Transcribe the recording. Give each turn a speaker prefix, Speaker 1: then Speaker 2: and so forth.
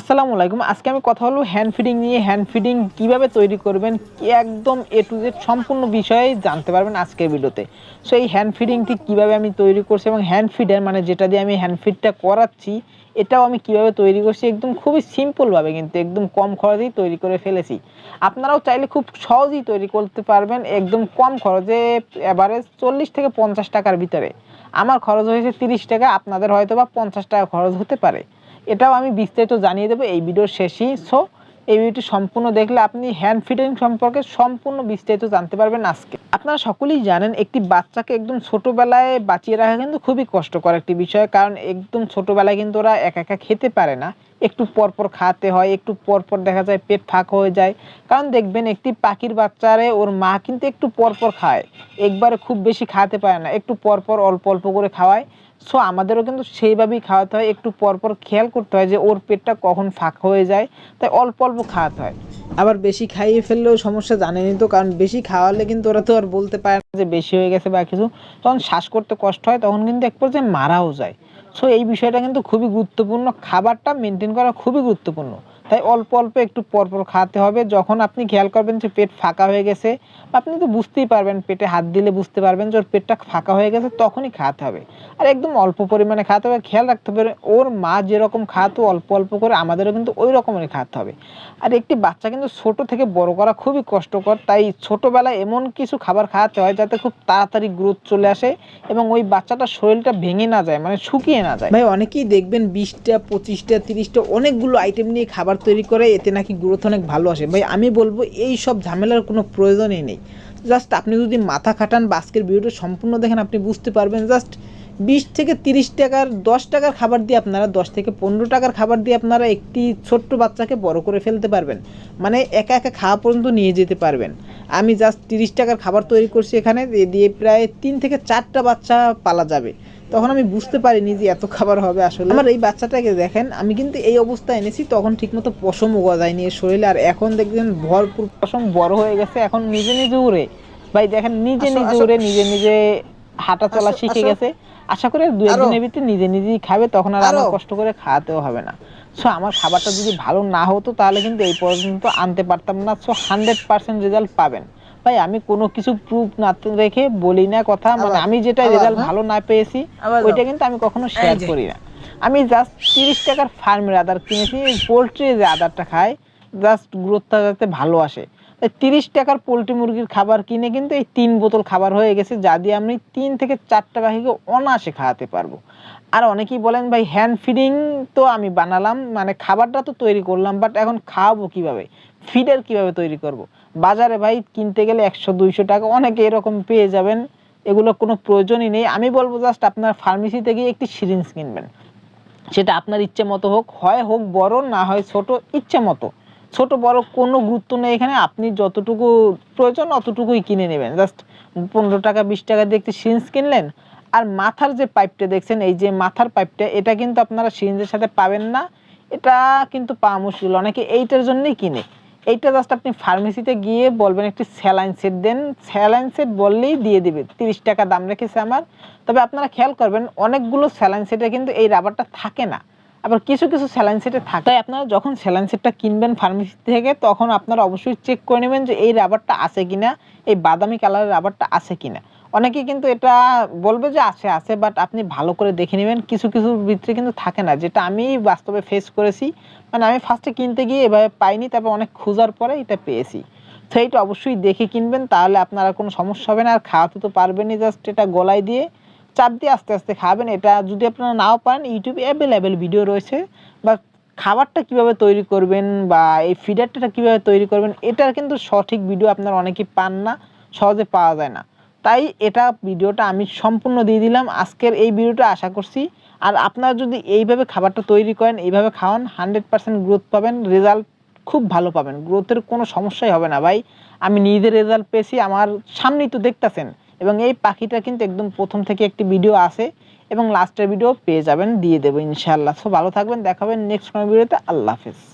Speaker 1: আসসালামু আলাইকুম। আজকে আমি কথা বলব হ্যান্ড ফিডিং নিয়ে। হ্যান্ড ফিডিং কীভাবে তৈরি করবেন একদম এ টু জেড সম্পূর্ণ বিষয়ে জানতে পারবেন আজকের ভিডিওতে। সো এই হ্যান্ড ফিডিংটি কীভাবে আমি তৈরি করছি এবং হ্যান্ড ফিডার মানে যেটা দিয়ে আমি হ্যান্ড ফিডটা করাচ্ছি, এটাও আমি কীভাবে তৈরি করছি একদম খুবই সিম্পলভাবে কিন্তু একদম কম খরচেই তৈরি করে ফেলেছি। আপনারাও চাইলে খুব সহজেই তৈরি করতে পারবেন একদম কম খরচে এভারেজ চল্লিশ থেকে পঞ্চাশ টাকার ভিতরে। আমার খরচ হয়েছে তিরিশ টাকা, আপনাদের হয়তো বা পঞ্চাশ টাকা খরচ হতে পারে। এটাও আমি বিস্তারিত জানিয়ে দেবো এই ভিডিওর শেষেই। সো এই ভিডিওটি সম্পূর্ণ দেখলে আপনি হ্যান্ড ফিটিং সম্পর্কে সম্পূর্ণ বিস্তারিত জানতে পারবেন আজকে। আপনারা সকলেই জানেন, একটি বাচ্চাকে একদম ছোটোবেলায় বাঁচিয়ে রাখা কিন্তু খুবই কষ্টকর একটি বিষয়, কারণ একদম ছোটোবেলায় কিন্তু ওরা একা একা খেতে পারে না। একটু পরপর খাওয়াতে হয়, একটু পরপর দেখা যায় পেট ফাঁকা হয়ে যায়। কারণ দেখবেন একটি পাখির বাচ্চারে ওর মা কিন্তু একটু পরপর খায়, একবারে খুব বেশি খাওয়াতে পারে না, একটু পরপর অল্প অল্প করে খাওয়ায়। সো আমাদেরও কিন্তু সেইভাবেই খাওয়াতে হয়, একটু পরপর খেয়াল করতে হয় যে ওর পেটটা কখন ফাঁকা হয়ে যায়, তাই অল্প অল্প খাওয়াতে হয়। আবার বেশি খাইয়ে ফেললেও সমস্যা জানেনি তো, কারণ বেশি খাওয়ালে কিন্তু ওরা তো আর বলতে পারে না যে বেশি হয়ে গেছে বা কিছু। তখন শ্বাস করতে কষ্ট হয়, তখন কিন্তু এক পর্যায়ে মারাও যায়। সো এই বিষয়টা কিন্তু খুবই গুরুত্বপূর্ণ। খাবারটা মেনটেন করা খুবই গুরুত্বপূর্ণ। তাই অল্প অল্প একটু পরপর খাওয়াতে হবে। যখন আপনি খেয়াল করবেন যে পেট ফাঁকা হয়ে গেছে, আপনি তো বুঝতেই পারবেন, পেটে হাত দিলে বুঝতে পারবেন যে ওর পেটটা ফাঁকা হয়ে গেছে, তখনই খাওয়াতে হবে। আর একদম অল্প পরিমাণে খাওয়াতে হবে। খেয়াল রাখতে হবে, ওর মা যেরকম খাওয়াতো, অল্প অল্প করে আমাদেরও কিন্তু ওই রকমেরই খাওয়াতে হবে। আর একটি বাচ্চা কিন্তু ছোট থেকে বড় করা খুবই কষ্টকর, তাই ছোটোবেলায় এমন কিছু খাবার খাওয়াতে হয় যাতে খুব তাড়াতাড়ি গ্রোথ চলে আসে এবং ওই বাচ্চাটার শরীরটা ভেঙে না যায় মানে শুকিয়ে না যায়। ভাই, অনেকেই দেখবেন বিশটা, পঁচিশটা, তিরিশটা অনেকগুলো আইটেম নিয়ে খাবার তৈরি করে এতে নাকি গ্রোথ অনেক ভালো আসে। ভাই, আমি বলব এই সব ঝামেলার কোনো প্রয়োজনই নেই। জাস্ট আপনি যদি মাথা খাটান বা আজকের ভিডিওটা সম্পূর্ণ দেখেন, আপনি বুঝতে পারবেন জাস্ট বিশ থেকে তিরিশ টাকার, দশ টাকার খাবার দিয়ে আপনারা, দশ থেকে পনেরো টাকার খাবার দিয়ে আপনারা একটি ছোট্ট বাচ্চাকে বড় করে ফেলতে পারবেন। মানে একা একা খাওয়া পর্যন্ত নিয়ে যেতে পারবেন। আমি জাস্ট তিরিশ টাকার খাবার তৈরি করছি এখানে দিয়ে প্রায় তিন থেকে চারটা বাচ্চা পালা যাবে। তখন আমি বুঝতে পারিনি যে এত খাবার হবে আসলে। আমার এই বাচ্চাটাকে দেখেন আমি কিন্তু এই অবস্থায় এনেছি তখন ঠিকমতো পশমও গজায়নি এর শরীরে। আর এখন দেখবেন ভরপুর পশম বড় হয়ে গেছে এখন নিজে নিজে উড়ে। ভাই দেখেন নিজে নিজে। উড়ে নিজে নিজে হাঁটা চলা শিখে গেছে। আশা করি দুই
Speaker 2: আরও।
Speaker 1: একদিনের ভিতরে নিজে নিজেই খাবে তখন আর আমার। কষ্ট করে খাওয়াতেও হবে না। সো আমার খাবারটা যদি ভালো না হতো তাহলে কিন্তু এই পর্যন্ত আনতে পারতাম না। সো হান্ড্রেড পার্সেন্ট রেজাল্ট পাবেন। ভাই আমি কোনো কিছু প্রুফ না রেখে বলি না কথা মানে আমি যেটা রেজাল্ট? ভালো না পেয়েছি ওইটা কিন্তু আমি কখনো শেয়ার করি না। আমি জাস্ট তিরিশ টাকার ফার্মের আদার কিনেছি পোলট্রি যে আদারটা খায় জাস্ট গ্রোথটা যাতে ভালো আসে। তাই তিরিশ টাকার পোলট্রি মুরগির খাবার কিনে কিন্তু এই তিন বোতল খাবার হয়ে গেছে যা দিয়ে আমি তিন থেকে চারটা পাখিকে অনায়াসে খাওয়াতে পারব। আর অনেকেই বলেন ভাই হ্যান্ড ফিডিং তো আমি বানালাম মানে খাবারটা তো তৈরি করলাম বাট এখন খাওয়াবো কীভাবে? ফিডার কীভাবে তৈরি করব। বাজারে ভাই কিনতে গেলে একশো, দুইশো টাকা অনেকে এরকম পেয়ে যাবেন। এগুলো কোনো প্রয়োজনই নেই। আমি বলব জাস্ট আপনার ফার্মেসিতে গিয়ে একটি সিরিঞ্জ কিনবেন। সেটা আপনার ইচ্ছে মতো হোক, হয় হোক বড়, না হয় ছোট, ইচ্ছে মতো। ছোট, বড় কোনো গুরুত্ব নেই এখানে। আপনি যতটুকু প্রয়োজন অতটুকুই কিনে নেবেন। জাস্ট পনেরো টাকা, বিশ টাকা দিয়ে একটি সিরিঞ্জ কিনলেন। আর মাথার যে পাইপটা দেখছেন, এই যে মাথার পাইপটা এটা কিন্তু আপনারা সিরিঞ্জের সাথে পাবেন না। এটা কিন্তু পাওয়া মুশকিল। অনেকে এইটার জন্যই কিনে। এইটা জাস্ট আপনি ফার্মেসিতে গিয়ে বলবেন একটি স্যালাইন সেট দেন। স্যালাইন সেট বললেই দিয়ে দিবে। তিরিশ টাকা দাম রেখেছে আমার। তবে আপনারা খেয়াল করবেন, অনেকগুলো স্যালাইন সেটে কিন্তু এই রাবারটা থাকে না। আবার কিছু কিছু স্যালাইন সেটে থাকে। তাই আপনারা যখন স্যালাইন সেটটা কিনবেন ফার্মেসি থেকে, তখন আপনারা অবশ্যই চেক করে নেবেন যে এই রাবারটা আছে কিনা, এই বাদামি কালারের রাবারটা আছে কিনা। অনেকে কিন্তু এটা বলবে যে আছে আছে বাট আপনি ভালো করে দেখে নেবেন। কিছু কিছু ভিতরে কিন্তু থাকে না, যেটা আমি বাস্তবে ফেস করেছি। মানে আমি ফার্স্টে কিনতে গিয়ে এভাবে পাইনি, তারপর অনেক খোঁজার পরে এটা পেয়েছি। তো এইটা অবশ্যই দেখে কিনবেন, তাহলে আপনার কোনো সমস্যা হবে না, আর খাওয়াতে তো পারবেনই জাস্ট এটা গলায় দিয়ে চাপ দিয়ে আস্তে আস্তে খাবেন। এটা যদি আপনারা নাও পারেন ইউটিউবে অ্যাভেলেবেল ভিডিও রয়েছে বা খাবারটা কীভাবে তৈরি করবেন বা এই ফিডারটা কীভাবে তৈরি করবেন, এটার কিন্তু সঠিক ভিডিও আপনারা অনেকেই পান না, সহজে পাওয়া যায় না। তাই এটা ভিডিওটা আমি সম্পূর্ণ দিয়ে দিলাম। আজকের এই ভিডিওটা আশা করছি, আর আপনারা যদি এইভাবে খাবারটা তৈরি করেন, এইভাবে খাওয়ান, হান্ড্রেড পার্সেন্ট গ্রোথ পাবেন রেজাল্ট খুব ভালো পাবেন। গ্রোথের কোনো সমস্যাই হবে না ভাই। আমি নিজের রেজাল্ট পেয়েছি, আমার সামনেই তো দেখতেছেন। এবং এই পাখিটা কিন্তু একদম প্রথম থেকে একটি ভিডিও আছে এবং লাস্টের ভিডিও পেয়ে যাবেন, দিয়ে দেবো ইনশাআল্লাহ। সো ভালো থাকবেন দেখাবেন নেক্সট কোনো ভিডিওতে আল্লাহ হাফেজ।